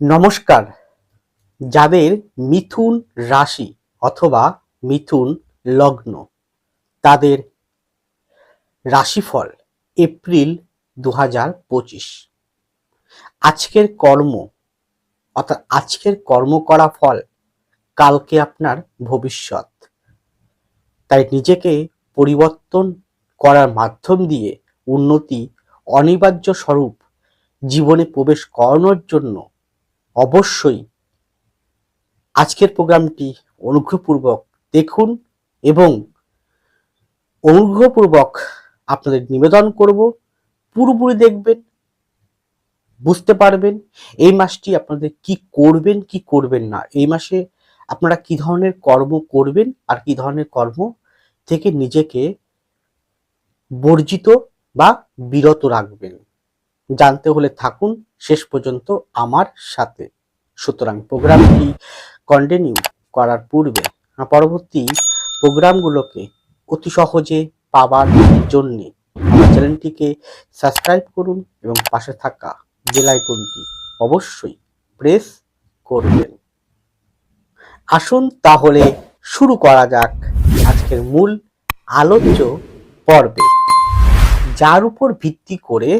নমস্কার। যাদের মিথুন রাশি অথবা মিথুন লগ্ন, তাদের রাশিফল এপ্রিল দু হাজার পঁচিশ। আজকের কর্ম, অর্থাৎ আজকের কর্ম করা ফল কালকে আপনার ভবিষ্যৎ। তাই নিজেকে পরিবর্তন করার মাধ্যম দিয়ে উন্নতি অনিবার্য স্বরূপ জীবনে প্রবেশ করানোর জন্য অবশ্যই আজকের প্রোগ্রামটি অনুগ্রহপূর্বক দেখুন এবং অনুগ্রহপূর্বক আপনাদের নিবেদন করব। পুরোপুরি দেখবেন, বুঝতে পারবেন এই মাসটি আপনাদের কি করবেন কি করবেন না। এই মাসে আপনারা কি ধরনের কর্ম করবেন আর কি ধরনের কর্ম থেকে নিজেকে বর্জিত বা বিরত রাখবেন। জানতে হলে থাকুন শেষ পর্যন্ত আমার সাথে। সুতরাং প্রোগ্রামটি কন্টিনিউ করার পূর্বে পরবর্তী প্রোগ্রামগুলোকে অতি সহজে পাবার জন্য চ্যানেলটিকে সাবস্ক্রাইব করুন এবং পাশে থাকা বেল আইকনটি অবশ্যই প্রেস করবেন। আসুন তাহলে শুরু করা যাক আজকের মূল আলোচ্য পর্বে। যার উপর ভিত্তি করে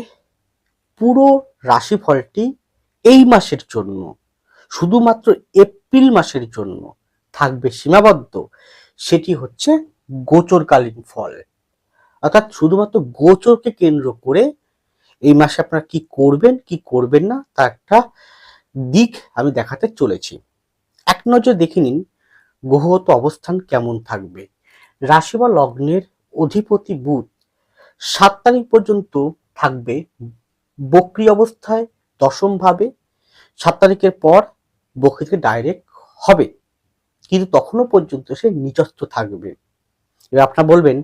পুরো রাশিফলটি এই মাসের জন্য, শুধুমাত্র এপ্রিল মাসের জন্য থাকবে সীমাবদ্ধ। সেটি হচ্ছে গোচরকালীন ফল। অর্থাৎ শুধুমাত্র গোচরকে কেন্দ্র করে এই মাসে আপনারা কি করবেন কি করবেন না তার একটা দিক আমি দেখাতে চলেছি। এক নজর দেখে নিন গ্রহগত অবস্থান কেমন থাকবে। রাশি বা লগ্নের অধিপতি বুধ সাত তারিখ পর্যন্ত থাকবে বক্রি অবস্থায় দশম ভাবে সাত তারিখের পর বক্রি থেকে ডাইরেক্ট হবে। কিন্তু তখনও পর্যন্ত সে নিচস্থ থাকবে। এবার আপনারা বলবেন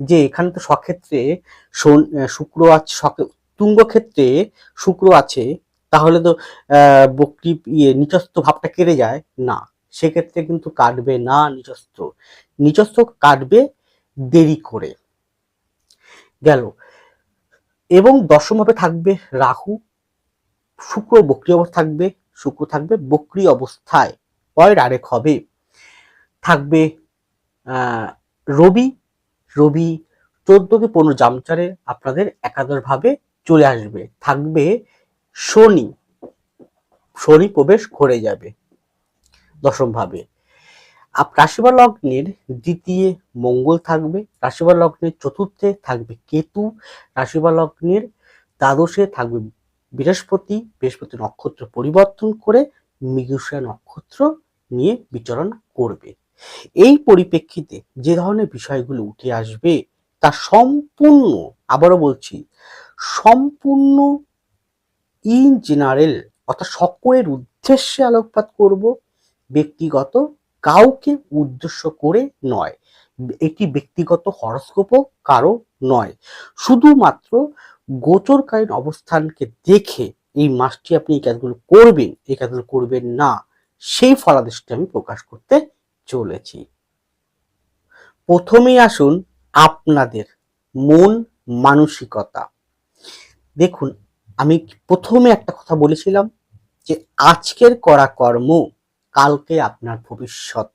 যে এখানে তো সক্ষেত্রে শুক্র আছে তুঙ্গ ক্ষেত্রে শুক্র আছে, তাহলে তো বক্রি ইয়ে নিচস্থ ভাবটা কেটে যায়? না। সেক্ষেত্রে কিন্তু কাটবে না নিচস্থ। নিচস্থ কাটবে দেরি করে। গেল। এবং দশমভাবে থাকবে রাহু। শুক্র বক্রি অবস্থা থাকবে, শুক্র থাকবে বক্রি অবস্থায় পয় ডাইরেক্ট হবে থাকবে রবি। রবি চোদ্দ কি পনেরো জামচারে আপনাদের একাদশ ভাবে চলে আসবে। থাকবে শনি। শনি প্রবেশ করে যাবে দশম ভাবে আপ রাশিবা লগ্নের দ্বিতীয় মঙ্গল থাকবে রাশিবা লগ্নের চতুর্থে থাকবে কেতু রাশিবা লগ্নের দ্বাদশে থাকবে বৃহস্পতি বৃহস্পতি নক্ষত্র পরিবর্তন করে মৃগশিরা নক্ষত্র নিয়ে বিচরণ করবে। এই পরিপ্রেক্ষিতে যে ধরনের বিষয়গুলো উঠে আসবে তা সম্পূর্ণ, আবারও বলছি, সম্পূর্ণ ইন জেনারেল অর্থাৎ সকলের উদ্দেশ্যে আলোকপাত করব, ব্যক্তিগত কাউকে উদ্দেশ্য করে নয়। এটি ব্যক্তিগত হরস্কোপও কারও নয়। শুধুমাত্র গোচরকালীন অবস্থানকে দেখে এই মাসটি আপনি এই কাজগুলো করবেন, এই কাজগুলো করবেন না, সেই ফলাদেশটি আমি প্রকাশ করতে চলেছি। প্রথমেই আসুন আপনাদের মন মানসিকতা। দেখুন, আমি প্রথমে একটা কথা বলেছিলাম যে আজকের করা কর্ম কালকে আপনার ভবিষ্যৎ।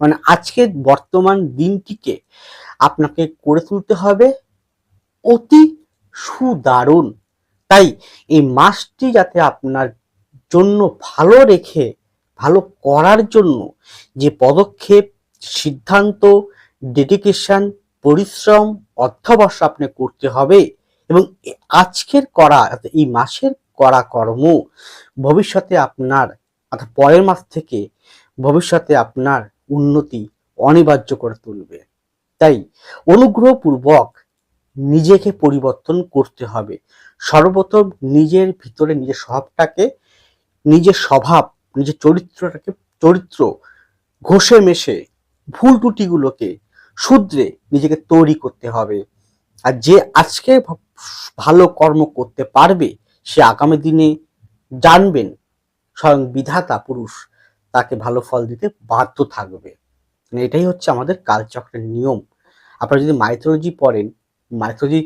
মানে আজকের বর্তমান দিনটিকে আপনাকে করে তুলতে হবে অতি সুদারুণ। তাই এই মাসটি যাতে আপনার জন্য ভালো রেখে, ভালো করার জন্য যে পদক্ষেপ, সিদ্ধান্ত ডেডিকেশন পরিশ্রম অধ্যবশ্য আপনি করতে হবে এবং আজকের করা, এই মাসের করা কর্ম ভবিষ্যতে আপনার অর্থাৎ পরের মাস থেকে ভবিষ্যতে আপনার উন্নতি অনিবার্য করে তুলবে। তাই অনুগ্রহপূর্বক নিজেকে পরিবর্তন করতে হবে। সর্বপ্রথম নিজের ভিতরে নিজের স্বভাবটাকে, নিজের স্বভাব, নিজের চরিত্রটাকে, চরিত্র ঘষে মেশে ভুল ত্রুটিগুলোকে শুধরে নিজেকে তৈরি করতে হবে। আর যে আজকে ভালো কর্ম করতে পারবে, সে আগামী দিনে জানবেন স্বয়ং বিধাতা পুরুষ তাকে ভালো ফল দিতে বাধ্য থাকবে। মানে এটাই হচ্ছে আমাদের কালচক্রের নিয়ম। আপনারা যদি মাইথোলজি পড়েন, মাইথোলজি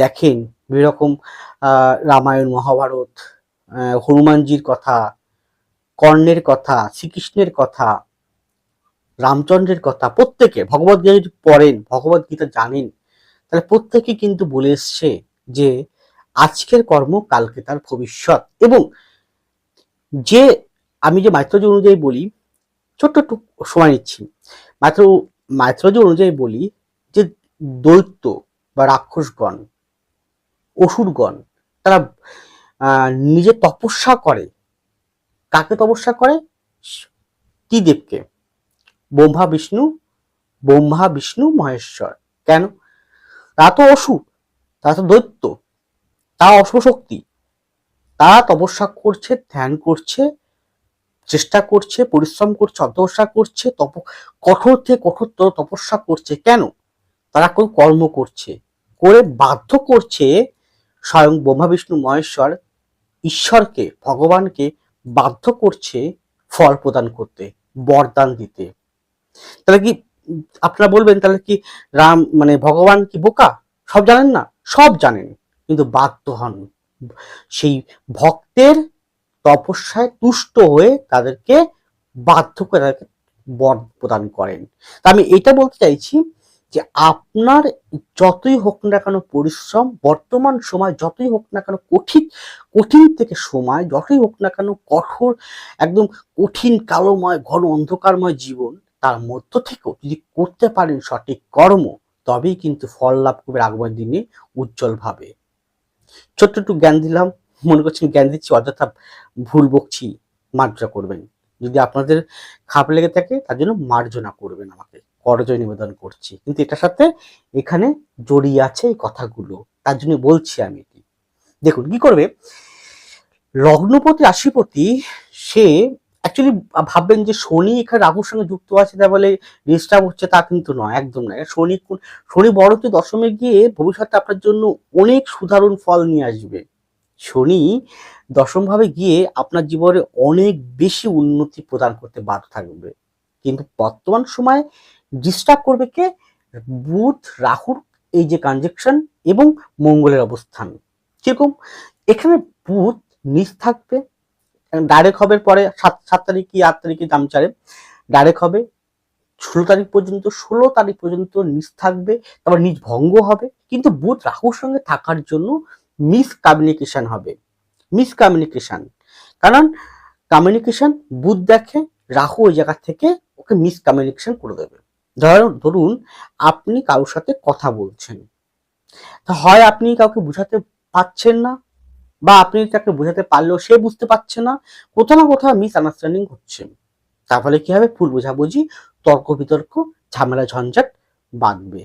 দেখেন বিভিন্ন রকম রামায়ণ, মহাভারত হনুমানজির কথা, কর্ণের কথা, শ্রীকৃষ্ণের কথা, রামচন্দ্রের কথা, প্রত্যেকে, ভগবত গীতা যদি পড়েন, ভগবত গীতা জানেন, তাহলে প্রত্যেকে কিন্তু বলে এসছে যে, আজকের কর্ম কালকে তার ভবিষ্যৎ। এবং যে আমি যে মাইথোলজি অনুযায়ী বলি, ছোট্ট একটু সময় নিচ্ছি। মাত্র মাইথোলজি অনুযায়ী বলি যে দৈত্য বা রাক্ষসগণ, অসুরগণ, তারা নিজে তপস্যা করে। কাকে তপস্যা করে? কি দেবকে ব্রহ্মা, বিষ্ণু ব্রহ্মা, বিষ্ণু, মহেশ্বর। কেন? তা তো অসুর তা তো দৈত্য তা অশুভ শক্তি। তারা তপস্যা করছে, ধ্যান করছে, চেষ্টা করছে, পরিশ্রম করছে অধ্যবসা করছে, তপ, কঠোর থেকে কঠোরতর তপস্যা করছে। কেন? তারা কোন কর্ম করছে। করে বাধ্য করছে স্বয়ং ব্রহ্মা, বিষ্ণু, মহেশ্বর, ঈশ্বরকে, ভগবানকে বাধ্য করছে ফল প্রদান করতে, বরদান দিতে। তাহলে কি আপনারা বলবেন, তাহলে কি রাম মানে ভগবান কি বোকা? সব জানেন না? সব জানেন, কিন্তু বাধ্য হন। সেই ভক্তের তপস্যায় তুষ্ট হয়ে তাদেরকে বাধ্য করে তাদেরকে বর প্রদান করেন। তা আমি এটা বলতে চাইছি যে আপনার যতই হোক না কেন পরিশ্রম, বর্তমান সময় যতই হোক না কেন কঠিন কঠিন থেকে সময়, যতই হোক না কেন কঠোর, একদম কঠিন, কালোময়, ঘন অন্ধকারময় জীবন, তার মধ্য থেকেও যদি করতে পারেন সঠিক কর্ম, তবেই কিন্তু ফল লাভ করবে আগমন দিনে উজ্জ্বলভাবে। ছোট্ট একটু জ্ঞান দিলাম, মনে করছেন জ্ঞান দিচ্ছি, অযথা ভুল বকছি, মার্জনা করবেন। যদি আপনাদের খাপ লেগে থাকে, তার জন্য মার্জনা করবেন আমাকে করজয় নিবেদন করছি। কিন্তু এটার সাথে এখানে জড়িয়ে আছে এই কথাগুলো, তার জন্য বলছি আমি এটি। দেখুন, কি করবে? লগ্নপতি, রাশিপতি, সে অ্যাকচুয়ালি ভাববেন যে শনি এখানে রাহুর সঙ্গে যুক্ত আছে তা বলে ডিস্টার্ব হচ্ছে তা কিন্তু নয়, একদম নয়। শনি কোন- শনি বড় তো দশমে গিয়ে ভবিষ্যতে আপনার জন্য অনেক সুধারণ ফল নিয়ে আসবে। শনি দশম ভাবে গিয়ে আপনার জীবনে অনেক বেশি উন্নতি প্রদান করতে বাধ্য থাকবে। কিন্তু বর্তমান সময় ডিস্টার্ব করবে কে? বুধ, রাহুর এই যে কনজেকশন এবং মঙ্গলের অবস্থান। কীরকম? এখানে বুধ নিচ থাকবে ডাইরেক্ট হবে পরে সাত সাত তারিখ কি আট তারিখে দাম ছাড়ে। ডাইরেক্ট হবে, ষোলো তারিখ পর্যন্ত, ষোলো তারিখ পর্যন্ত নিচ থাকবে, তারপর নিজ ভঙ্গ হবে। কিন্তু বুধ রাহুর সঙ্গে থাকার জন্য মিস কমিউনিকেশন হবে। মিস কমিউনিকেশন কারণ কমিউনিকেশন বুধ দেখে, রাহু ওই জায়গা থেকে ওকে মিস কমিউনিকেশন করে দেবে। ধরুন ধরুন আপনি কারোর সাথে কথা বলছেন। হয় আপনি কাউকে বোঝাতে পারছেন না বা আপনি তাকে বোঝাতে পারলেও সে বুঝতে পারছে না, কোথাও না কোথাও মিস আন্ডারস্ট্যান্ডিং হচ্ছে। তার ফলে কি হবে? ভুল বোঝাবুঝি, তর্ক বিতর্ক, ঝামেলা, ঝঞ্ঝাট বাঁধবে।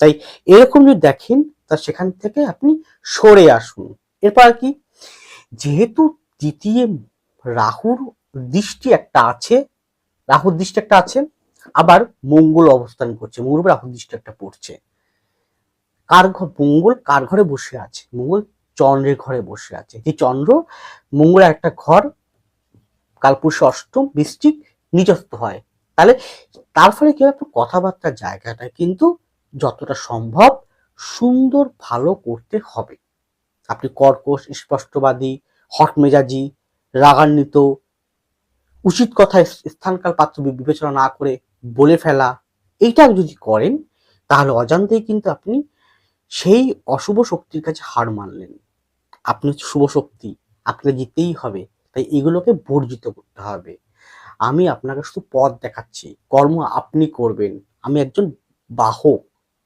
তাই এরকম যদি দেখেন, তা সেখান থেকে আপনি সরে আসুন। এরপর কি? যেহেতু দ্বিতীয় রাহুর দৃষ্টি একটা আছে, রাহুর দৃষ্টি একটা আছে, আবার মঙ্গল অবস্থান করছে, মঙ্গল রাহুর দৃষ্টি একটা পড়ছে। কার ঘর মঙ্গল কার ঘরে বসে আছে? মঙ্গল চন্দ্রের ঘরে বসে আছে। যে চন্দ্র মঙ্গলের একটা ঘর, কালপুরুষ অষ্টম বৃষ্টিক নিজস্ব হয়। তাহলে তার ফলে কি আপনার কথাবার্তার জায়গাটা কিন্তু যতটা সম্ভব সুন্দর, ভালো করতে হবে। আপনি কর্কশ, স্পষ্টবাদী, হট মেজাজি, রাগান্বিত, উচিত কথা স্থানকাল পাত্র বিবেচনা না করে বলে ফেলা, এইটা যদি করেন, তাহলে অজান্তেই কিন্তু আপনি সেই অশুভ শক্তির কাছে হার মানলেন। আপনি হচ্ছে শুভ শক্তি, আপনাকে জিতেই হবে। তাই এগুলোকে বর্জিত করতে হবে। আমি আপনাকে শুধু পথ দেখাচ্ছি, কর্ম আপনি করবেন। আমি একজন বাহক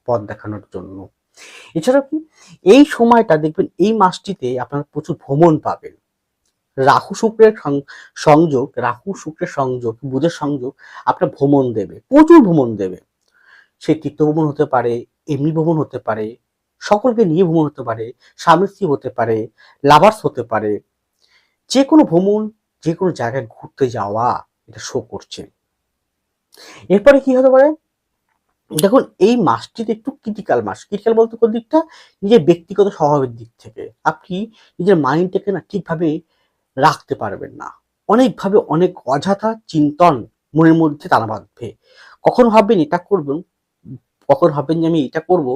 পথ দেখানোর জন্য। এছাড়া কি, এই সময়টা দেখবেন এই মাসটিতে আপনারা প্রচুর ভ্রমণ পাবেন। রাহু শুক্রের সংযোগ, রাহু শুক্রের সংযোগ, বুধের সংযোগ আপনার ভ্রমণ দেবে, প্রচুর ভ্রমণ দেবে। সে তীর্থ ভ্রমণ হতে পারে, এমনি ভ্রমণ হতে পারে সকলকে নিয়ে ভ্রমণ হতে পারে, স্বামী স্ত্রী হতে পারে লাভার্স হতে পারে যে কোনো ভ্রমণ যে কোনো জায়গায় ঘুরতে যাওয়া, এটা শো করছে। এরপরে কি হতে পারে? দেখুন, এই মাসটিতে একটু ক্রিটিক্যাল মাস। ক্রিটিক্যাল বলতে কোন দিকটা? নিজের ব্যক্তিগত স্বভাবের দিক থেকে। আপনি নিজের মাইন্ডটাকে না ঠিকভাবে রাখতে পারবেন না। অনেকভাবে অনেক অযথা চিন্তন মনের মধ্যে টানা বাঁধবে। কখন ভাববেন এটা করবেন কখন ভাববেন যে আমি এটা করব?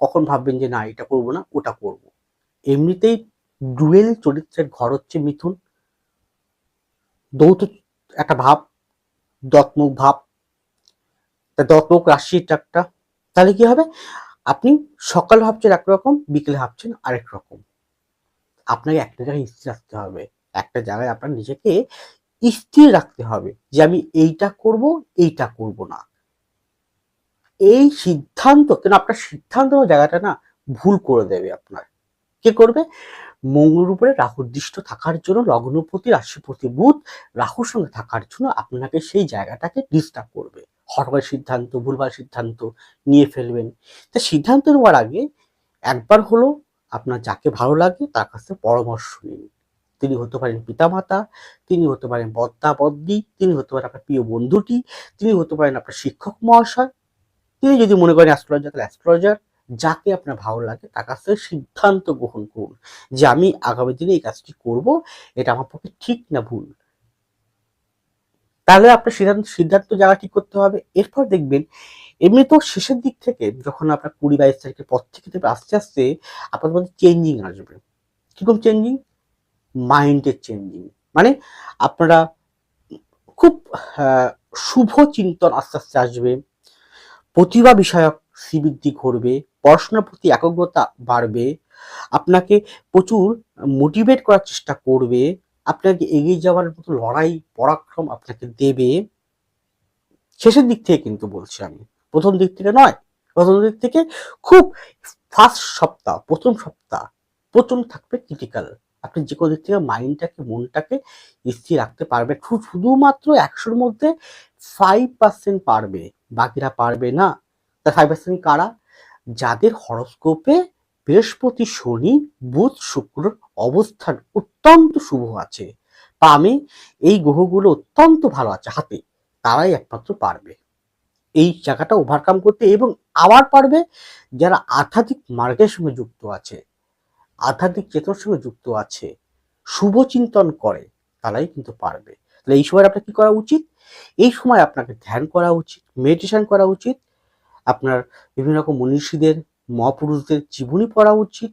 কখন ভাববেন যে না, এটা করব না, ওটা করব। এমনিতেই ডুয়েল চরিত্রের ঘর হচ্ছে মিথুন। দৌত একটা ভাব দত্মক ভাব। তা দত্মক রাশির একটা। তাহলে কি হবে? আপনি সকাল ভাবছেন একরকম বিকেলে ভাবছেন আরেক রকম। আপনাকে একটা জায়গায় স্থির রাখতে হবে। একটা জায়গায় আপনার নিজেকে স্থির রাখতে হবে যে আমি এইটা করব এইটা করব না। এই সিদ্ধান্ত কেন আপনার সিদ্ধান্ত জায়গাটা না ভুল করে দেবে আপনার। কে করবে? মঙ্গলের উপরে রাহুর দৃষ্ট থাকার জন্য, লগ্নপতি, রাশিপতি বুধ রাহুর সঙ্গে থাকার জন্য আপনাকে সেই জায়গাটাকে ডিস্টার্ব করবে। হঠাৎ সিদ্ধান্ত, ভুলভাল সিদ্ধান্ত নিয়ে ফেলবেন। তা সিদ্ধান্ত নেওয়ার আগে একবার হলো আপনার যাকে ভালো লাগে তার কাছে পরামর্শ নিন। তিনি হতে পারেন পিতামাতা, তিনি হতে পারেন বদ্দা বদ্দি তিনি হতে পারেন আপনার প্রিয় বন্ধুটি, তিনি হতে পারেন আপনার শিক্ষক মহাশয় তিনি যদি মনে করেন অ্যাস্ট্রোলজার তাহলে অ্যাস্ট্রোলজার যাকে আপনার ভালো লাগে তার কাছ থেকে সিদ্ধান্ত গ্রহণ করুন যে আমি আগামী দিনে এই কাজটি করব এটা আমার পক্ষে ঠিক না ভুল। তাহলে আপনার সিদ্ধান্ত সিদ্ধান্ত জায়গা ঠিক করতে হবে। এরপর দেখবেন এমনি তো শেষের দিক থেকে যখন আপনার কুড়ি বাইশ তারিখের পর থেকে আস্তে আস্তে আপনার মধ্যে চেঞ্জিং আসবে। কীরকম চেঞ্জিং মাইন্ডের চেঞ্জিং মানে আপনারা খুব আহ, শুভ চিন্তন আস্তে আস্তে আসবে। প্রতিভা বিষয়ক শ্রীবৃদ্ধি ঘটবে, পড়াশোনার প্রতি একাগ্রতা বাড়বে, আপনাকে প্রচুর মোটিভেট করার চেষ্টা করবে, আপনাকে এগিয়ে যাওয়ার মতো লড়াই, পরাক্রম আপনাকে দেবে। শেষের দিক থেকে কিন্তু বলছি আমি, প্রথম দিক থেকে নয়, প্রথম দিক থেকে খুব ফার্স্ট সপ্তাহ, প্রথম সপ্তাহ প্রথম থাকবে ক্রিটিক্যাল আপনি যে কোনো দিক থেকে মাইন্ডটাকে মনটাকে স্থির রাখতে পারবে শুধুমাত্র একশোর মধ্যে ফাইভ পার্সেন্ট পারবে, বাকিরা পারবে না। তা ফাইভ পার্সেন্ট কারা? যাদের হরস্কোপে বৃহস্পতি, শনি, বুধ, শুক্র অবস্থান অত্যন্ত শুভ আছে। বা আমি এই গ্রহগুলো অত্যন্ত ভালো আছে হাতে, তারাই একমাত্র পারবে। এই জায়গাটা ওভারকাম করতে এবং আবার পারবে যারা আধ্যাত্মিক মার্গের সঙ্গে যুক্ত আছে। আধ্যাত্মিক চেতনার সঙ্গে যুক্ত আছে শুভ চিন্তন করে, তারাই কিন্তু পারবে। তাহলে এই সময় আপনার কি করা উচিত? এই সময় আপনাকে ধ্যান করা উচিত মেডিটেশন করা উচিত, আপনার বিভিন্ন রকম মনীষীদের, মহাপুরুষদের জীবনী পড়া উচিত,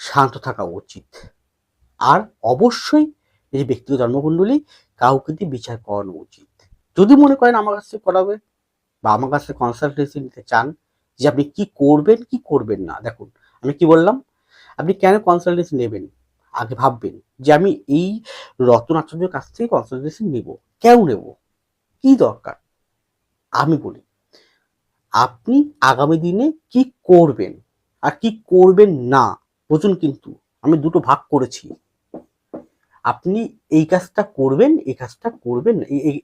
শান্ত থাকা উচিত। আর অবশ্যই এই ব্যক্তিগত জন্মকুণ্ডলী, কাউকে দিয়ে বিচার করানো উচিত। যদি মনে করেন আমার কাছে করাবে, বা আমার কাছে কনসালটেন্সি নিতে চান, যে আপনি কি করবেন কি করবেন না, দেখুন, আমি কি বললাম? আপনি কেন কনসালটেন্সি নেবেন? আগে ভাববেন যে আমি এই রতন আচার্যের কাছ থেকে কনসালটেন্সি নেব। কেন নেব? কি দরকার? আমি বলি, আপনি আগামী দিনে কি করবেন আর কি করবেন না, বুঝুন কিন্তু, আমি দুটো ভাগ করেছি। আপনি এই কাজটা করবেন, এই কাজটা করবেন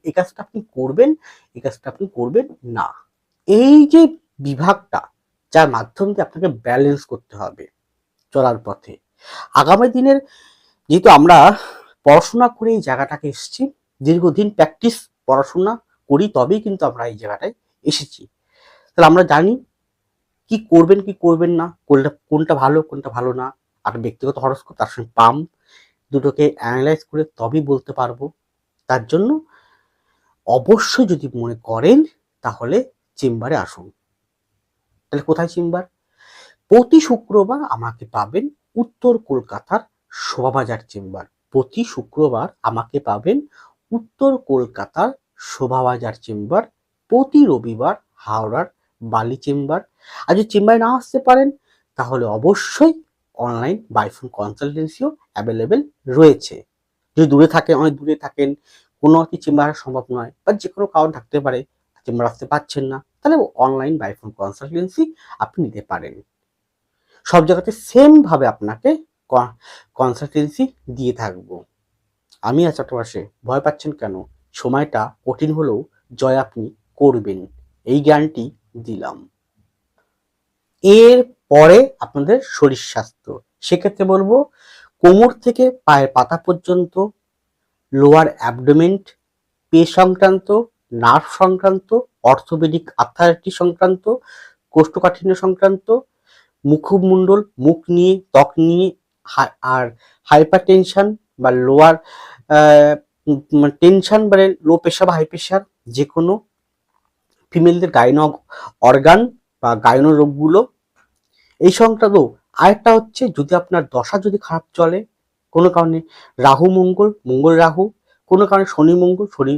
এই কাজটা আপনি করবেন, এই কাজটা আপনি করবেন না। এই যে বিভাগটা, যার মাধ্যম দিয়ে আপনাকে ব্যালেন্স করতে হবে। চলার পথে। আগামী দিনের যেহেতু আমরা পড়াশোনা করে এই জায়গাটাকে এসেছি, দীর্ঘদিন প্র্যাকটিস পড়াশোনা করি, তবেই কিন্তু আমরা এই জায়গাটায় এসেছি। তাহলে আমরা জানি কি করবেন কি করবেন না, কোনটা কোনটা ভালো কোনটা ভালো না। আর ব্যক্তিগত হরস্কোপ তার সঙ্গে পাম দুটোকে অ্যানালাইজ করে তবেই বলতে পারব। তার জন্য অবশ্যই যদি মনে করেন, তাহলে চেম্বারে আসুন। তাহলে কোথায় চেম্বার? প্রতি শুক্রবার আমাকে পাবেন উত্তর কলকাতার শোভাবাজার চেম্বার। প্রতি শুক্রবার আমাকে পাবেন উত্তর কলকাতার শোভাবাজার চেম্বার। প্রতি রবিবার হাওড়ার বালি চেম্বার। আর যদি চেম্বারে না আসতে পারেন, তাহলে অবশ্যই অনলাইন বাইফোন কনসালটেন্সিও অ্যাভেলেবেল রয়েছে। যদি দূরে থাকেন, অনেক দূরে থাকেন, কোনো একটি চেম্বার সম্ভব নয় বা যে কোনো কারণ থাকতে পারে, চেম্বার আসতে পারছেন না, তাহলে অনলাইন বাইফোন কনসালটেন্সি আপনি নিতে পারেন। সব জায়গাতে সেম ভাবে আপনাকে কনসালটেন্সি দিয়ে থাকব। আমি আছি আপনার ভয় পাচ্ছেন কেন? সময়টা কঠিন হলেও জয় আপনি করবেন। এই জ্ঞানটি দিলাম। এর পরে আপনাদের শরীর স্বাস্থ্য। সেক্ষেত্রে বলব, কোমর থেকে পায়ের পাতা পর্যন্ত লোয়ার অ্যাবডোমেন্ট পে সংক্রান্ত নার্ভ সংক্রান্ত অর্থোপেডিক আর্থারাইটিস সংক্রান্ত, কোষ্ঠকাঠিন্য সংক্রান্ত মুখমণ্ডল, মুখ নিয়ে, ত্বক নিয়ে আর হাইপার টেনশন বা লোয়ার টেনশন মানে লো প্রেশার বা হাই প্রেশার যে কোনো ফিমেলদের গাইনো অর্গান বা গাইনো রোগগুলো। এই সংক্রান্ত আরেকটা হচ্ছে যদি আপনার দশা যদি খারাপ চলে, কোনো কারণে রাহু, মঙ্গল মঙ্গল রাহু, কোনো কারণে শনি, মঙ্গল শনি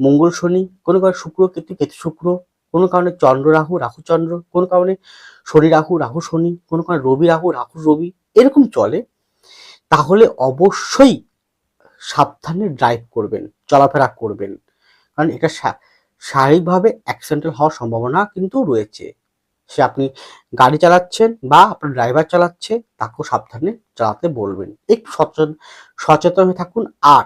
মঙ্গল, শনি, কোনো কারণে শুক্র, কেতু কেতু, শুক্র কোনো কারণে চন্দ্র রাহু রাহু চন্দ্র, কোনো কারণে শনি রাহু রাহু শনি, কোনো কারণে রবি রাহু রাহু রবি, এরকম চলে, তাহলে অবশ্যই সাবধানে ড্রাইভ করবেন, চলাফেরা করবেন। কারণ এটা শারীরিকভাবে অ্যাক্সিডেন্টাল হওয়ার সম্ভাবনা কিন্তু রয়েছে। সে আপনি গাড়ি চালাচ্ছেন বা আপনার ড্রাইভার চালাচ্ছে, তাকেও সাবধানে চালাতে বলবেন। একটু সচেতন সচেতন হয়ে থাকুন। আর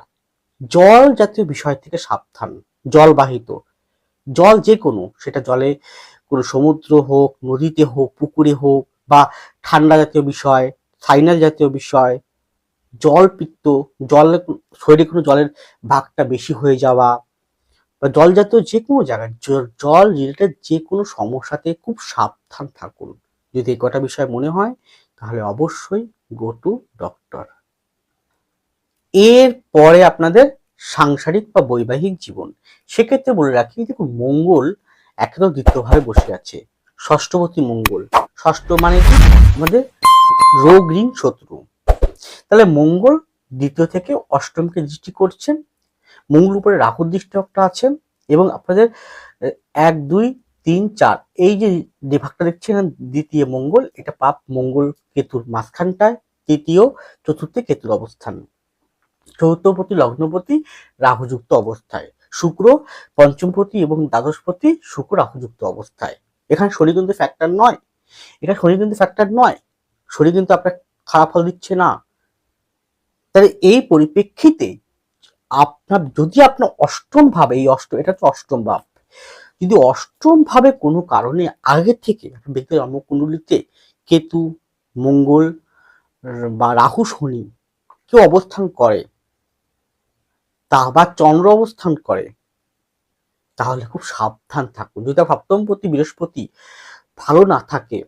জল জাতীয় বিষয় থেকে সাবধান, জলবাহিত। জল যে কোনো, সেটা জলে কোনো সমুদ্র হোক, নদীতে হোক, পুকুরে হোক বা ঠান্ডা জাতীয় বিষয় সাইনাস জাতীয় বিষয়, জল পিত্ত, জল শরীরে কোনো জলের ভাগটা বেশি হয়ে যাওয়া বা জল জাতীয় যে কোনো জায়গায় জল রিলেটেড যে কোনো সমস্যাতে খুব সাবধান থাকুন। যদি এই কটা বিষয় মনে হয়, তাহলে অবশ্যই গো টু ডক্টর এর পরে আপনাদের সাংসারিক বা বৈবাহিক জীবন। সেক্ষেত্রে বলে রাখি দেখুন, মঙ্গল একদম দ্বিতীয়ভাবে বসে আছে। ষষ্ঠপতি মঙ্গল। ষষ্ঠ মানে কি? আমাদের রোগ ঋণ শত্রু। তাহলে মঙ্গল দ্বিতীয় থেকে অষ্টমকে দৃষ্টি করছেন। মঙ্গল উপরে রাহুর দৃষ্টি একটা আছেন এবং আপনাদের এক, দুই, তিন, চার, এই যে যে ভাগটা দেখছেন, দ্বিতীয় মঙ্গল, এটা পাপ মঙ্গল কেতুর মাঝখানটায়, তৃতীয়, চতুর্থে কেতুর অবস্থান। চতুর্থপতি, লগ্নপতি, রাহুযুক্ত অবস্থায়। শুক্র, পঞ্চমপতি এবং দ্বাদশপতি শুক্র রাহুযুক্ত অবস্থায়। এখানে শনি কিন্তু ফ্যাক্টর নয়। এখানে শনি কিন্তু ফ্যাক্টর নয়। শনি কিন্তু আপনার খারাপ ফল দিচ্ছে না। তাহলে এই পরিপ্রেক্ষিতে আপনার, যদি আপনার অষ্টম ভাবে, এই অষ্টম এটা হচ্ছে অষ্টম ভাব। যদি অষ্টম ভাবে কোনো কারণে আগে থেকে ব্যক্তির জন্মকুণ্ডলিতে কেতু, মঙ্গল বা রাহু, শনি কেউ অবস্থান করে তা চন্দ্র অবস্থান করে। তাহলে খুব সাবধান থাকুন। যদি সপ্তমপতি বৃহস্পতি ভালো না থাকে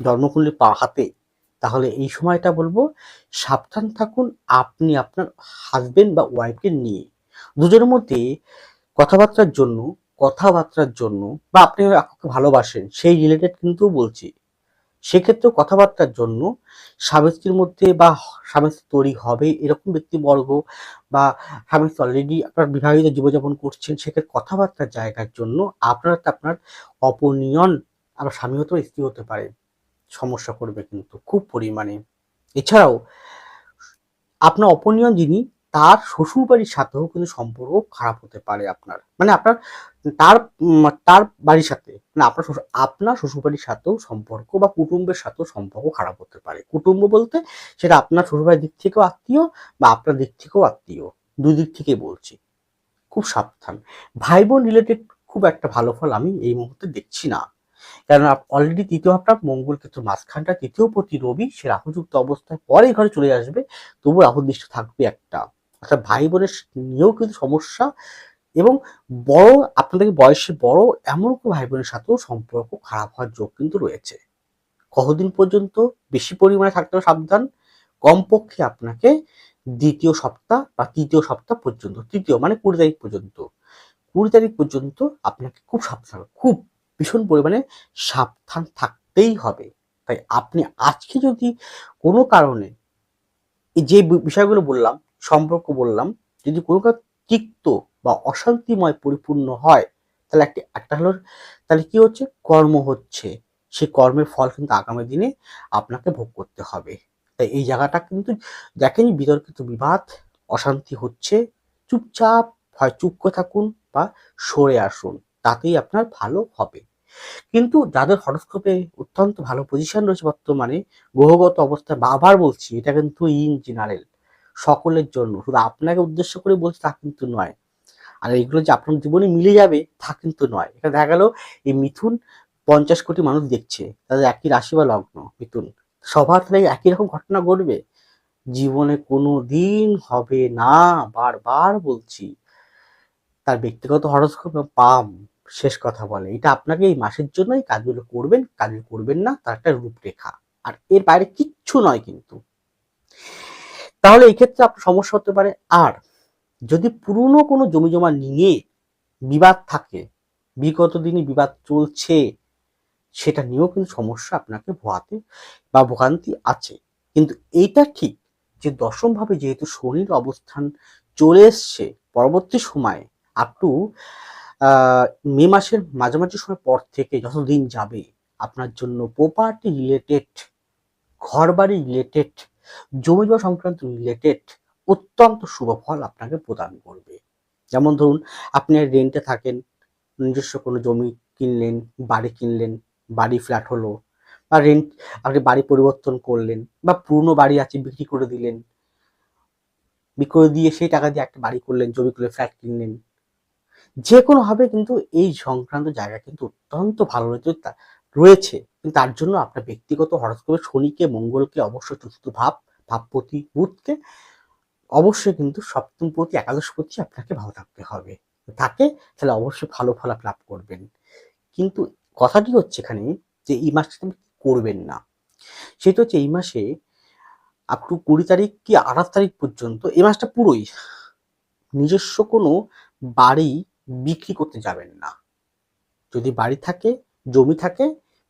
জন্মকুণ্ডলী পা হাতে, তাহলে এই সময়টা বলব সাবধান থাকুন আপনি আপনার হাজবেন্ড বা ওয়াইফকে নিয়ে। দুজনের মধ্যে কথাবার্তার জন্য কথাবার্তার জন্য বা আপনি ভালোবাসেন, সেই রিলেটেড কিন্তু বলছি সেক্ষেত্রেও কথাবার্তার জন্য স্বামী মধ্যে বা স্বামী তৈরি হবে এরকম ব্যক্তিবর্গ বা স্বামী স্ত্রী অলরেডি আপনার বিবাহিত জীবনযাপন করছেন, সেক্ষেত্রে কথাবার্তার জায়গার জন্য আপনার তো আপনার অপনিয়ন আবার স্বামী হতে স্ত্রী হতে পারে, সমস্যা করবে কিন্তু খুব পরিমাণে। এছাড়াও, আপনার অপনিয়ন যিনি তার শ্বশুর বাড়ির সাথেও কিন্তু সম্পর্ক খারাপ হতে পারে আপনার। মানে আপনার, তার তার বাড়ির সাথে মানে আপনার শ্বশুর আপনার শ্বশুর বাড়ির সাথেও সম্পর্ক বা কুটুম্বের সাথেও সম্পর্ক খারাপ হতে পারে। কুটুম্ব বলতে সেটা আপনার শ্বশুর বাড়ির দিক থেকেও আত্মীয় বা আপনার দিক থেকেও আত্মীয়। দুই দিক থেকে বলছি। খুব সাবধান। ভাই বোন রিলেটেড খুব একটা ভালো ফল আমি এই মুহূর্তে দেখছি না। কারণ অলরেডি তৃতীয় ভাবটা মঙ্গল ক্ষেত্র মাঝখানটা, তৃতীয় প্রতি রবি সে রাহুযুক্ত অবস্থায় পরে ঘরে চলে আসবে তবু রাহু দৃষ্টি থাকবে একটা। অর্থাৎ ভাই বোনের নিয়েও কিন্তু সমস্যা এবং বড়, আপনাদের বয়সে বড় এমন কোনো ভাই বোনের সাথেও সম্পর্ক খারাপ হওয়ার যোগ কিন্তু রয়েছে। কতদিন পর্যন্ত বেশি পরিমাণে থাকতে সাবধান? কমপক্ষে আপনাকে দ্বিতীয় সপ্তাহ বা তৃতীয় সপ্তাহ পর্যন্ত, তৃতীয় মানে কুড়ি তারিখ পর্যন্ত, কুড়ি তারিখ পর্যন্ত আপনাকে খুব সাবধান, খুব ভীষণ পরিমাণে সাবধান থাকতেই হবে। তাই আপনি আজকে যদি কোনো কারণে যে বিষয়গুলো বললাম সম্পর্ক বললাম, যদি কোনো কারণে তিক্ত বা অশান্তিময় পরিপূর্ণ হয়, তাহলে একটি, একটা হলো, তাহলে কি হচ্ছে? কর্ম হচ্ছে। সেই কর্মের ফল কিন্তু আগামী দিনে আপনাকে ভোগ করতে হবে। তাই এই জায়গাটা কিন্তু দেখেন বিতর্কিত বিবাদ, অশান্তি হচ্ছে। চুপচাপ, হয় চুপ করে থাকুন বা সরে আসুন, তাতেই আপনার ভালো হবে। কিন্তু যাদের হরস্কোপে অত্যন্ত ভালো পজিশন রয়েছে বর্তমানে, গ্রহগত অবস্থায় বাবার বলছি, এটা কিন্তু ইন জেনারেল সকলের জন্য। শুধু আপনাকে উদ্দেশ্য করে বলছি তা কিন্তু নয়। আর এইগুলো যে আপনার জীবনে মিলে যাবে, তা কিন্তু নয়। এখানে দেখা গেল, এই মিথুন পঞ্চাশ কোটি মানুষ দেখছে, তাদের একই রাশি বা লগ্ন, মিথুন। সবার একই রকম ঘটনা ঘটবে? জীবনে কোনো দিন হবে না, বারবার বলছি। তার ব্যক্তিগত হরস্কোপ পাম, শেষ কথা বলে। এটা আপনাকে এই মাসের জন্য এই কাজগুলো করবেন কাজগুলো করবেন না, তার একটা রূপরেখা। আর এর বাইরে কিচ্ছু নয় কিন্তু। তাহলে এই ক্ষেত্রে আপনার সমস্যা হতে পারে। আর যদি পুরনো কোনো জমি জমা নিয়ে বিবাদ থাকে, বিগত দিনে বিবাদ চলছে, সেটা নিয়েও কিন্তু সমস্যা আপনাকে ভোয়াতে বা ভোগান্তি আছে। কিন্তু এইটা ঠিক যে দশম ভাবে যেহেতু শনির অবস্থান চলে এসছে, পরবর্তী সময়ে আপ টু মে মাসের মাঝামাঝি সময় পর থেকে যতদিন যাবে, আপনার জন্য প্রপার্টি রিলেটেড ঘর বাড়ি রিলেটেড জমি জমা সংক্রান্ত রিলেটেড অত্যন্ত শুভ ফল আপনাকে প্রদান করবে। যেমন ধরুন, আপনি রেন্টে থাকেন, নিজস্ব কোনো জমি কিনলেন, বাড়ি কিনলেন, বাড়ি ফ্ল্যাট হলো, বা রেন্ট আপনি বাড়ি পরিবর্তন করলেন, বা পুরনো বাড়ি আছে বিক্রি করে দিলেন বিক্রি করে দিয়ে সেই টাকা দিয়ে একটা বাড়ি করলেন, জমি করলে ফ্ল্যাট কিনলেন। যে কোনোভাবে কিন্তু এই সংক্রান্ত জায়গা কিন্তু অত্যন্ত ভালো রয়েছে রয়েছে। কিন্তু তার জন্য আপনার ব্যক্তিগত হরস্কোপে শনিকে, মঙ্গলকে অবশ্যই চতুর্থ ভাব, ভাবপতি, বুধকে অবশ্যই কিন্তু সপ্তম প্রতি একাদশ প্রতি আপনাকে ভালো থাকতে হবে। থাকে তাহলে অবশ্যই ভালো ফল আপনি লাভ করবেন। কিন্তু কথাটি হচ্ছে এখানে যে এই মাসটা আপনি করবেন না? সেটা হচ্ছে এই মাসে আপ টু কুড়ি তারিখ কি আঠাশ তারিখ পর্যন্ত এই মাসটা পুরোই নিজস্ব কোনো বাড়ি বিক্রি করতে যাবেন না। যদি বাড়ি থাকে, জমি থাকে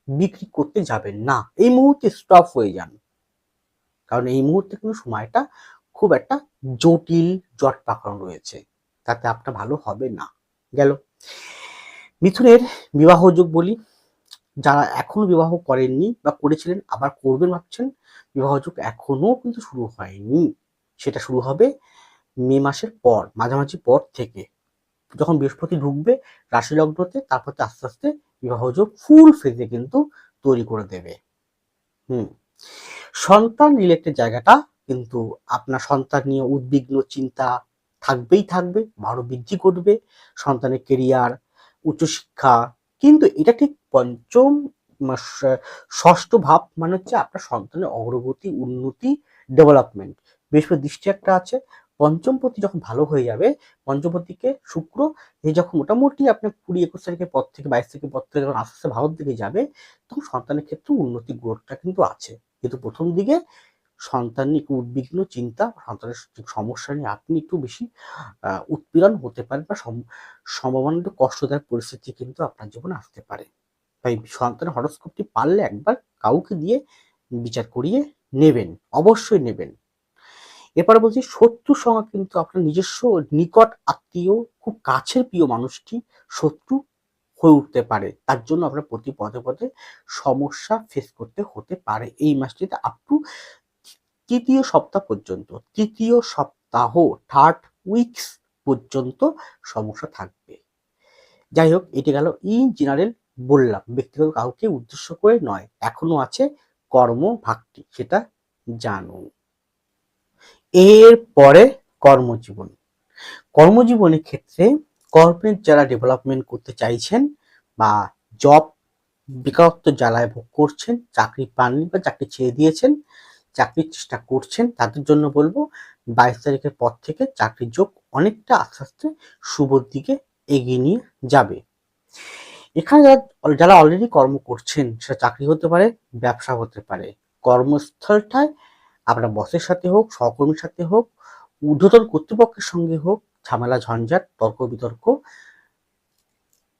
বিক্রি করতে যাবেন না। এই মুহূর্তে স্টপ হয়ে যান। কারণ এই মুহূর্তে কিন্তু সময়টা খুব একটা জটিল জট পাকানো রয়েছে। তাতে আপনার ভালো হবে না। গেল। মিথুনের বিবাহ যোগ বলি। যারা এখনও বিবাহ করেননি বা করেছিলেন, আবার করবেন ভাবছেন, বিবাহ যোগ এখনও কিন্তু শুরু হয়নি। সেটা শুরু হবে মে মাসের পর, মাঝামাঝি পর থেকে। যখন বৃহস্পতি ঢুকবে রাশি লগ্নতে তারপর আস্তে আস্তে বিবাহ যোগ ফুল ফেজে কিন্তু তৈরি করে দেবে। হুম। সন্তান রিলেটেড জায়গাটা কিন্তু আপনার সন্তান নিয়ে উদ্বিগ্ন চিন্তা থাকবেই থাকবে আরও বৃদ্ধি করবে সন্তানের কেরিয়ার উচ্চশিক্ষা, কিন্তু এটা ঠিক পঞ্চম ষষ্ঠ ভাব মানে হচ্ছে আপনার সন্তানের অগ্রগতি, উন্নতি ডেভেলপমেন্ট বৃহস্পতি দৃষ্টি একটা আছে পঞ্চম পতি যখন ভালো হয়ে যাবে পঞ্চমপতিকে শুক্র, এই যখন মোটামুটি আপনার কুড়ি, একুশ তারিখের পর থেকে, বাইশ তারিখের পর থেকে যখন আস্তে আস্তে ভালোর দিকে যাবে, তখন সন্তানের ক্ষেত্রে উন্নতি গ্রোথটা কিন্তু আছে। কিন্তু প্রথম দিকে সন্তান নিয়ে উদ্বিগ্ন চিন্তা, সন্তানের যে সমস্যা নিয়ে আপনি একটু বেশি উৎপীড়ন হতে পারেন বা সম- সম্ভাবনা একটু কষ্টদায়ক পরিস্থিতি কিন্তু আপনার জীবনে আসতে পারে। তাই সন্তানের হরস্কোপটি পারলে একবার কাউকে দিয়ে বিচার করিয়ে নেবেন, অবশ্যই নেবেন। এরপরে বলছি, শত্রু সংখ্যা কিন্তু আপনার নিজস্ব নিকট আত্মীয়, খুব কাছের প্রিয় মানুষটি শত্রু হয়ে উঠতে পারে। তার জন্য আপনার প্রতি পদে পদে সমস্যা ফেস করতে হতে পারে। এই মাসটিতে আপ টু তৃতীয় সপ্তাহ পর্যন্ত, তৃতীয় সপ্তাহ থার্ড উইকস পর্যন্ত সমস্যা থাকবে। যাই হোক, এটি গেল ইন জেনারেল বললাম, ব্যক্তিগত কাউকে উদ্দেশ্য করে নয়, এখনও আছে কর্ম ভাগটি সেটা জানুন। এর পরে কর্মজীবন। কর্মজীবনের ক্ষেত্রে কর্পোরেট যারা ডেভেলপমেন্ট করতে চাইছেন বা জব বেকারত্ব জ্বালায় ভোগ করছেন, চাকরি পাননি বা চাকরি ছেড়ে দিয়েছেন, চাকরির চেষ্টা করছেন, তাদের জন্য বলব বাইশ তারিখের পর থেকে চাকরির যোগ অনেকটা আস্তে আস্তে শুভর দিকে এগিয়ে নিয়ে যাবে। এখানে যারা যারা অলরেডি কর্ম করছেন, সেটা চাকরি হতে পারে, ব্যবসা হতে পারে। কর্মস্থলটায় আপনার বসের সাথে হোক, সহকর্মীর সাথে হোক, ঊর্ধ্বতন কর্তৃপক্ষের সঙ্গে হোক, ঝামেলা, ঝঞ্ঝাট, তর্ক, বিতর্ক,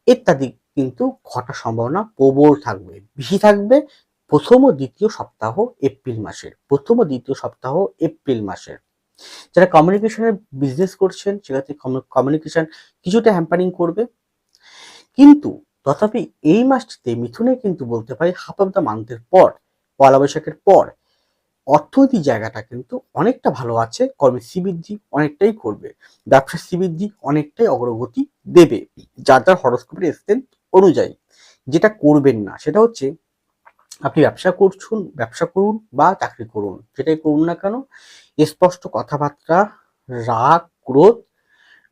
ইত্যাদি কিন্তু ঘটার সম্ভাবনা প্রবল থাকবে। বেশি থাকবে প্রথম ও দ্বিতীয় সপ্তাহ এপ্রিল মাসের, প্রথম ও দ্বিতীয় সপ্তাহ এপ্রিল মাসের। যারা কমিউনিকেশনের বিজনেস করছেন, সেক্ষেত্রে কমিউনিকেশন কিছুটা হ্যাম্পারিং করবে। কিন্তু তথাপি এই মাসটিতে মিথুনে কিন্তু বলতে পারি হাফ অফ দ্য মান্থের পর, পয়লা বৈশাখের পর অর্থনৈতিক জায়গাটা কিন্তু অনেকটা ভালো আছে কর্মের শ্রীবৃদ্ধি অনেকটাই করবে ব্যবসার শ্রীবৃদ্ধি অনেকটাই অগ্রগতি দেবে, যার যার হরস্কোপের স্ট্রেন্থ অনুযায়ী। যেটা করবেন না, সেটা হচ্ছে আপনি ব্যবসা করছুন, ব্যবসা করুন বা চাকরি করুন, যেটাই করুন না কেন, স্পষ্ট কথাবার্তা, রাগ, ক্রোধ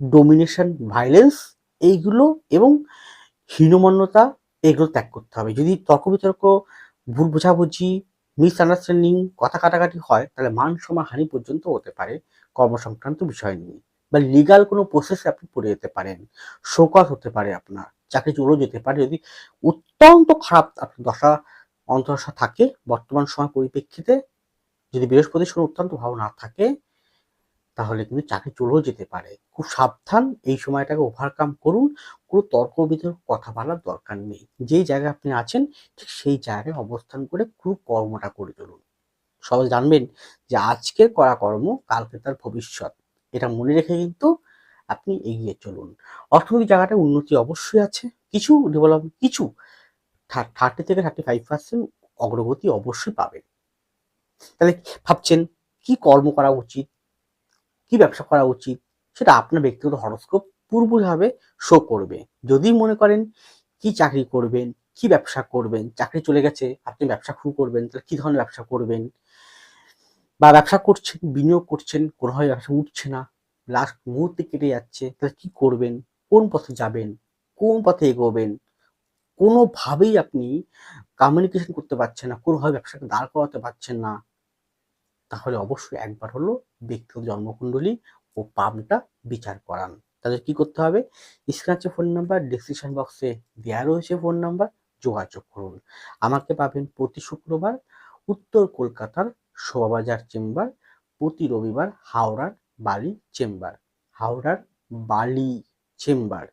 ডোমিনেশন ভাইলেন্স এইগুলো এবং হীনমান্যতা এগুলো ত্যাগ করতে হবে। যদি তর্ক বিতর্ক ভুল বোঝাবুঝি মিসআন্ডারস্ট্যান্ডিং কথা কাটাকাটি হয়, তাহলে মান সম্মান হানি পর্যন্ত হতে পারে কর্মসংক্রান্ত বিষয় নিয়ে। বা লিগাল কোনো প্রসেসে আপনি পড়ে যেতে পারেন, শোকজ হতে পারে আপনার, চাকরি চলেও যেতে পারে। যদি অত্যন্ত খারাপ আপনার দশা, অন্তর্দশা থাকে, বর্তমান সময় পরিপ্রেক্ষিতে যদি বৃহস্পতির সময় অত্যন্ত ভালো না থাকে তাহলে কিন্তু চাকরি চলেও যেতে পারে। খুব সাবধান এই সময়টাকে ওভারকাম করুন। কোনো তর্ক বিতর্ক, কথা বলার দরকার নেই। যেই জায়গায় আপনি আছেন, ঠিক সেই জায়গায় অবস্থান করে খুব কর্মটা করে চলুন। সবাই জানবেন যে আজকের করা কর্ম, কালকে তার ভবিষ্যৎ। এটা মনে রেখে কিন্তু আপনি এগিয়ে চলুন। অর্থনৈতিক জায়গাটা উন্নতি অবশ্যই আছে। কিছু ডেভেলপ কিছু থার্টি থেকে থার্টি ফাইভ পার্সেন্ট অগ্রগতি অবশ্যই পাবেন। তাহলে ভাবছেন, কি কর্ম করা উচিত? কি ব্যবসা করা উচিত? সেটা আপনার ব্যক্তিগত হরস্কোপ পূর্বভাবে শো করবে। যদি মনে করেন কি চাকরি করবেন, কি ব্যবসা করবেন, চাকরি চলে গেছে, আপনি ব্যবসা শুরু করবেন, তাহলে কি ধরনের ব্যবসা করবেন? বা ব্যবসা করছেন, বিনিয়োগ করছেন কোনোভাবে ব্যবসা উঠছে না লাস্ট মুহূর্তে কেটে যাচ্ছে, তাহলে কি করবেন? কোন পথে যাবেন? কোন পথে এগোবেন? কোনোভাবেই আপনি কমিউনিকেশন করতে পারছেন না, কোনোভাবে ব্যবসাকে দাঁড় করাতে পারছেন না। তাহলে অবশ্যই একবার হলো ব্যক্তিগত জন্মকুণ্ডলী ও পামটা বিচার করান। তাদের কি করতে হবে? স্ক্রাচে ফোন নাম্বার ডিসক্রিপশন বক্সে দেওয়া রয়েছে ফোন নাম্বার, যোগাযোগ করুন। আমাকে পাবেন প্রতি শুক্রবার উত্তর কলকাতার শোভাবাজার চেম্বার, প্রতি রবিবার হাওড়ার বালি চেম্বার, হাওড়ার বালি চেম্বার।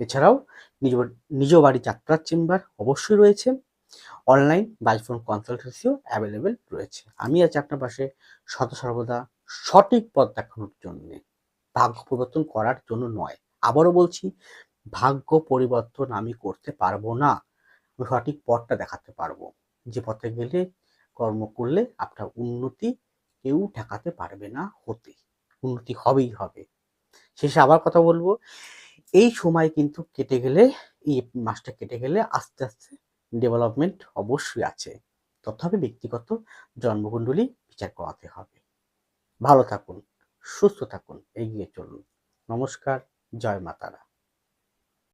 এছাড়াও নিজ নিজ বাড়ি যাত্রার চেম্বার অবশ্যই রয়েছে। অনলাইন বাই ফোন কনসালটেন্সিও অ্যাভেলেবেল রয়েছে। আমি আছি আপনার পাশে সদা সর্বদা সঠিক পথ দেখানোর জন্যে, ভাগ্য পরিবর্তন করার জন্য নয়। আবারও বলছি, ভাগ্য পরিবর্তন আমি করতে পারব না, আমি সঠিক পথটা দেখাতে পারব। যে পথে গেলে কর্ম করলে আপনার উন্নতি কেউ ঠেকাতে পারবে না হতে, উন্নতি হবেই হবে। শেষে আবার কথা বলব, এই সময় কিন্তু কেটে গেলে, এই মাসটা কেটে গেলে আস্তে আস্তে ডেভেলপমেন্ট অবশ্যই আছে। তথাপি ব্যক্তিগত জন্মকুণ্ডলী বিচার করাতে হবে। ভালো থাকুন, সুস্থ থাকুন, এগিয়ে চলুন। নমস্কার, জয় মাতারা।